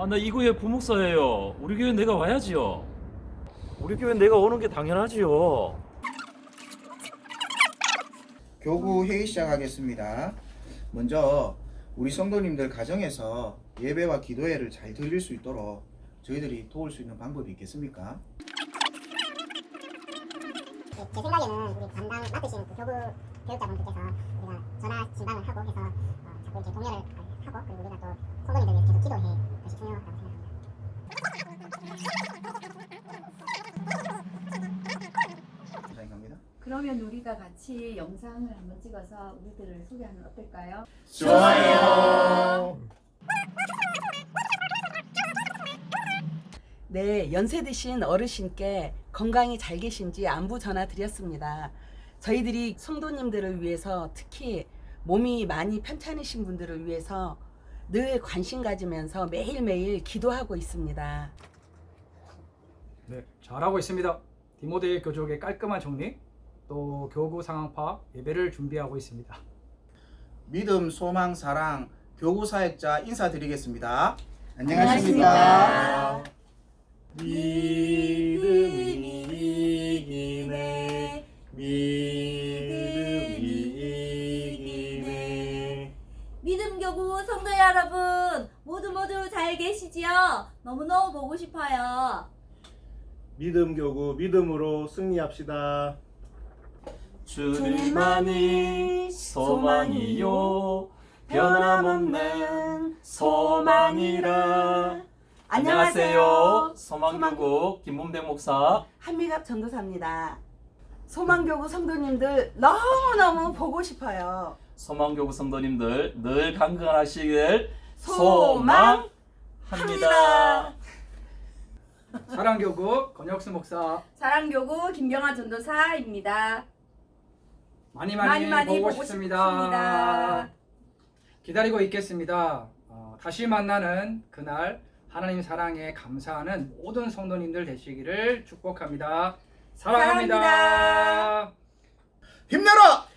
아, 나 이 교회 부목사예요. 우리 교회 내가 와야지요. 우리 교회 내가 오는 게 당연하지요. 교구 회의 시작하겠습니다. 먼저 우리 성도님들 가정에서 예배와 기도회를 잘 드릴 수 있도록 저희들이 도울 수 있는 방법이 있겠습니까? 제 생각에는 우리 담당 맡으신 그 교구 교육자분들께서 우리가 전화 진단을 하고 해서 어, 자꾸 이렇게 동료를 하고 그리고 우리가 또 성도님들 위해서 계속 기도해 중요하다고 생각합니다. 감사합니다. 그러면 우리가 같이 영상을 한번 찍어서 우리들을 소개하면 어떨까요? 좋아요. 네, 연세 드신 어르신께 건강히 잘 계신지 안부 전화 드렸습니다. 저희들이 성도님들을 위해서 특히 몸이 많이 편찮으신 분들을 위해서 늘 관심 가지면서 매일매일 기도하고 있습니다. 네, 잘하고 있습니다. 디모데 교족의 깔끔한 정리, 또 교구 상황 파악, 예배를 준비하고 있습니다. 믿음, 소망, 사랑 교구 사역자 인사드리겠습니다. 안녕하십니까. 안녕하십니까. 믿음 여러분 모두 모두 잘 계시지요? 너무너무 보고 싶어요. 믿음 교구 믿음으로 승리합시다. 주님만이 소망이요 변함없는 소망이라 안녕하세요 소망교구 김문배 목사 한미갑 전도사입니다. 소망교구 성도님들 너무너무 보고 싶어요. 소망교구 성도님들 늘 강건하시길 소망합니다. 소망합니다 사랑교구 권혁수 목사 사랑교구 김경아 전도사입니다. 많이 많이, 많이 많이 보고, 보고 싶습니다. 싶습니다. 기다리고 있겠습니다. 어, 다시 만나는 그날 하나님 사랑에 감사하는 모든 성도님들 되시기를 축복합니다. 사랑합니다. 사랑합니다. 힘내라